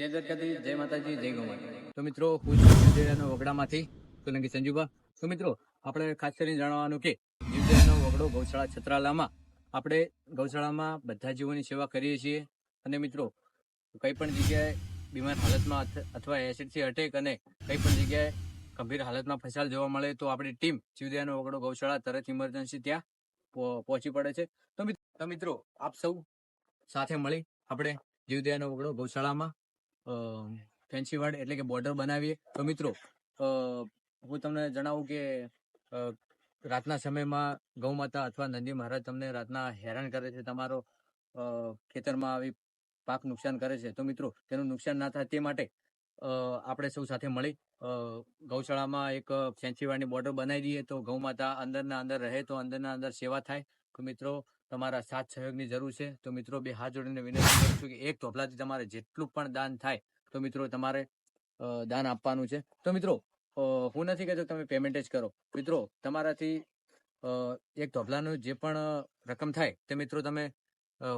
જય દ્વારકાધીશ, જય માતાજી, જય ગૌ તો મિત્રો, હું જીવદયાનો વગડામાંથી સોલંકી સંજુબા તો મિત્રો, આપણે ખાસ કરીને જાણવાનું કે જીવદયાનો વગડો ગૌશાળા છત્રાલામાં આપણે ગૌશાળામાં બધા જીવોની સેવા કરીએ છીએ. અને મિત્રો, કંઈ પણ જગ્યાએ બીમાર હાલતમાં અથવા એસિડથી અટેક અને કંઈ પણ જગ્યાએ ગંભીર હાલતમાં ફસાયેલ જોવા મળે તો આપણી ટીમ જીવદયાનો વગડો ગૌશાળા તરત ઇમરજન્સી ત્યાં પહોંચી પડે છે. તો મિત્રો, આપ સૌ સાથે મળી આપણે જીવદયાનો વગડો ગૌશાળામાં ફેન્સી વર્ડ એટલે કે બોર્ડર બનાવીએ. તો મિત્રો હું તમને જણાવું કે રાતના સમયમાં ગૌ માતા અથવા નંદી મહારાજ તમને રાતના હેરાન કરે છે, તમારો ખેતરમાં આવી પાક નુકસાન કરે છે. તો મિત્રો, તેનું નુકસાન ના થાય તે માટે આપણે સૌ સાથે મળી ગૌશાળામાં એક ફેન્સી વાળની બોર્ડર બનાવી દઈએ તો ગૌ માતા અંદરના અંદર રહે, તો અંદરના અંદર સેવા થાય. તો મિત્રો, તમારા સાથ સહયોગની જરૂર છે. તો મિત્રો, બે હાથ જોડીને વિનંતી કરું છું કે એક ધોપલાથી તમારે જેટલું પણ દાન થાય, તો મિત્રો તમારે દાન આપવાનું છે. તો મિત્રો હું નથી કહેતો તમે પેમેન્ટ જ કરો. મિત્રો, તમારાથી એક ધોપલાનું જે પણ રકમ થાય, તે મિત્રો તમે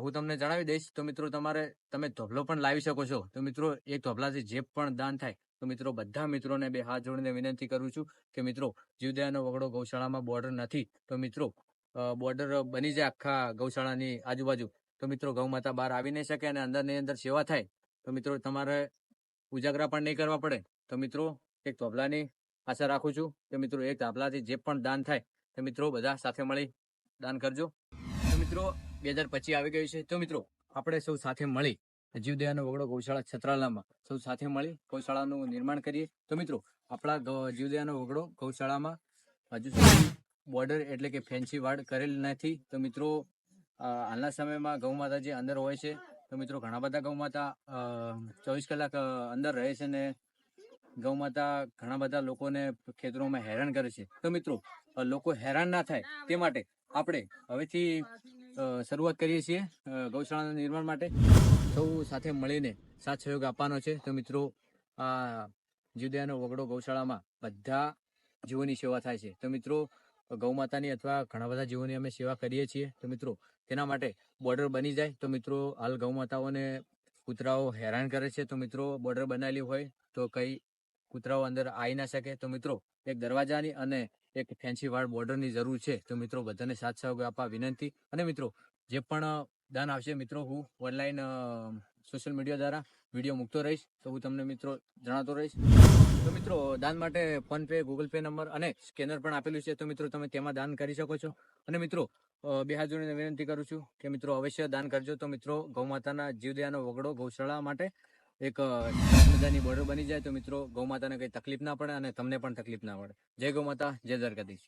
હું તમને જણાવી દઈશ. તો મિત્રો તમારે, તમે ધોબલો પણ લાવી શકો છો. તો મિત્રો, એક ધોબલાથી જે પણ દાન થાય, તો મિત્રો બધા મિત્રોને બે હાથ જોડીને વિનંતી કરું છું કે મિત્રો, જીવદયાનો વગડો ગૌશાળામાં બોર્ડર નથી. તો મિત્રો બોર્ડર બની જાય આખા ગૌશાળાની આજુબાજુ. તો મિત્રો, ગૌ માતા બહાર આવી નહીં શકે અને અંદરની અંદર સેવા થાય. તો મિત્રો, તમારે ઉજાગરા પણ નહીં કરવા પડે. તો મિત્રો, એક તબલાની આશા રાખું છું કે મિત્રો, એક તબલાથી જે પણ દાન થાય, તો મિત્રો, બધા સાથે મળી દાન કરજો. તો મિત્રો બે હજાર પચીસ આવી ગયું છે. તો મિત્રો, આપણે સૌ સાથે મળી જીવદયાનો વગડો ગૌશાળા છત્રાલામાં. સૌ સાથે મળી ગૌશાળાનું નિર્માણ કરીએ. તો મિત્રો, આપણા જીવદયાનો વગડો ગૌશાળામાં હજુ સુધી બોર્ડર એટલે કે ફેન્સી વાડ કરેલ નથી. તો મિત્રો હાલના સમયમાં ગૌ માતા જે અંદર હોય છે. તો મિત્રો, ઘણા બધા ગૌ માતા ચોવીસ કલાક અંદર રહે છે ને ગૌ માતા ઘણા બધા લોકોને ખેતરોમાં હેરાન કરે છે. તો મિત્રો લોકો હેરાન ના થાય તે માટે આપણે હવેથી શરૂઆત કરીએ છીએ ગૌશાળાના નિર્માણ માટે. સૌ સાથે મળીને સાથ સહયોગ આપવાનો છે. તો મિત્રો, આ જીવદયાનો વગડો ગૌશાળામાં બધા જીવોની સેવા થાય છે. તો મિત્રો ગૌ માતાની અથવા ઘણા બધા જીવોની અમે સેવા કરીએ છીએ. તો મિત્રો, તેના માટે બોર્ડર બની જાય. તો મિત્રો, હાલ ગૌ માતાઓને કૂતરાઓ હેરાન કરે છે. તો મિત્રો, બોર્ડર બનાવેલી હોય તો કઈ કૂતરાઓ અંદર આવી ના શકે. તો મિત્રો, એક દરવાજાની અને એક ફેન્સી વાળ બોર્ડરની જરૂર છે. તો મિત્રો, બધાને સાથ સહયોગ આપવા વિનંતી. અને મિત્રો, જે પણ દાન આવશે, મિત્રો, હું ઓનલાઈન સોશિયલ મીડિયા દ્વારા વીડિયો મૂકતો રહીશ. તો હું તમને મિત્રો જણાવતો રહીશ. તો મિત્રો, દાન માટે PhonePe, Google Pay number અને સ્કેનર પણ આપેલું છે. તો મિત્રો, તમે તેમાં દાન કરી શકો છો. અને મિત્રો બે હાથ વિનંતી કરું છું કે મિત્રો, અવશ્ય દાન કરજો. તો મિત્રો ગૌ માતાના જીવદયાનો વગડો ગૌશાળા માટે એક મજાની બોર્ડર બની જાય. તો મિત્રો ગૌ માતાને કઈ તકલીફ ના પડે અને તમને પણ તકલીફ ના પડે. જય ગૌ માતા જય દ્વારકાધીશ.